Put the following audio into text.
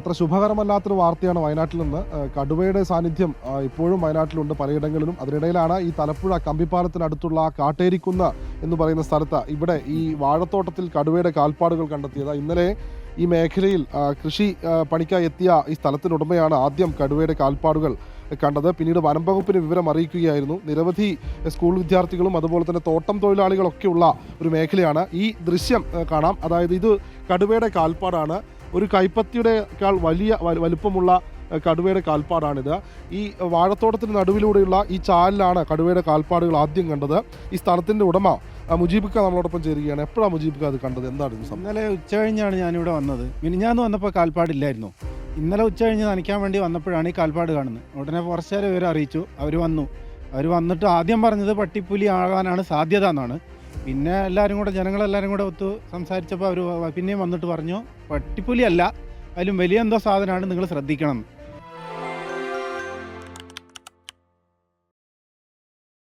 അത്ര ശുഭകരമല്ലാത്തൊരു വാർത്തയാണ് വയനാട്ടിൽ നിന്ന്. കടുവയുടെ സാന്നിധ്യം ഇപ്പോഴും വയനാട്ടിലുണ്ട് പലയിടങ്ങളിലും. അതിനിടയിലാണ് ഈ തലപ്പുഴ കമ്പിപ്പാലത്തിനടുത്തുള്ള കാട്ടേരിക്കുന്ന എന്ന് പറയുന്ന സ്ഥലത്ത് ഇവിടെ ഈ വാഴത്തോട്ടത്തിൽ കടുവയുടെ കാൽപ്പാടുകൾ കണ്ടെത്തിയത്. ഇന്നലെ ഈ മേഖലയിൽ കൃഷി പണിക്കായി എത്തിയ ഈ സ്ഥലത്തിനുടമയാണ് ആദ്യം കടുവയുടെ കാൽപ്പാടുകൾ കണ്ടത്. പിന്നീട് വനം വകുപ്പിന് വിവരം അറിയിക്കുകയായിരുന്നു. നിരവധി സ്കൂൾ വിദ്യാർത്ഥികളും അതുപോലെ തന്നെ തോട്ടം തൊഴിലാളികളൊക്കെയുള്ള ഒരു മേഖലയാണ് ഈ ദൃശ്യം കാണാം. അതായത് ഇത് കടുവയുടെ കാൽപ്പാടാണ്. ഒരു കൈപ്പത്തിയുടെക്കാൾ വലിയ വലുപ്പമുള്ള കടുവയുടെ കാൽപ്പാടാണിത്. ഈ വാഴത്തോട്ടത്തിന് നടുവിലൂടെയുള്ള ഈ ചാലിലാണ് കടുവയുടെ കാൽപ്പാടുകൾ ആദ്യം കണ്ടത്. ഈ സ്ഥലത്തിന്റെ ഉടമ മുജീബിക്ക നമ്മളോടൊപ്പം ചേരുകയാണ്. എപ്പോഴാണ് മുജീബിക്ക അത് കണ്ടത്? എന്താണ് ഇന്നലെ ഉച്ച കഴിഞ്ഞാണ് ഞാനിവിടെ വന്നത്. മിനിഞ്ഞാന്ന് വന്നപ്പോൾ കാൽപ്പാടില്ലായിരുന്നു. ഇന്നലെ ഉച്ച കഴിഞ്ഞ് നനയ്ക്കാൻ വേണ്ടി വന്നപ്പോഴാണ് ഈ കാൽപ്പാട് കാണുന്നത്. ഉടനെ ഫോറസ്റ്റുകാർ ഇവരെ അറിയിച്ചു. അവർ വന്നു. അവർ വന്നിട്ട് ആദ്യം പറഞ്ഞത് പട്ടിപ്പുലി ആകാനാണ് സാധ്യത എന്നാണ്. പിന്നെ എല്ലാവരും കൂടെ ജനങ്ങളെല്ലാവരും കൂടെ ഒത്തു സംസാരിച്ചപ്പോൾ അവർ പിന്നെയും വന്നിട്ട് പറഞ്ഞു പട്ടിപ്പുലി അല്ല അതിലും വലിയ എന്തോ സാധനമാണ് നിങ്ങൾ ശ്രദ്ധിക്കണം.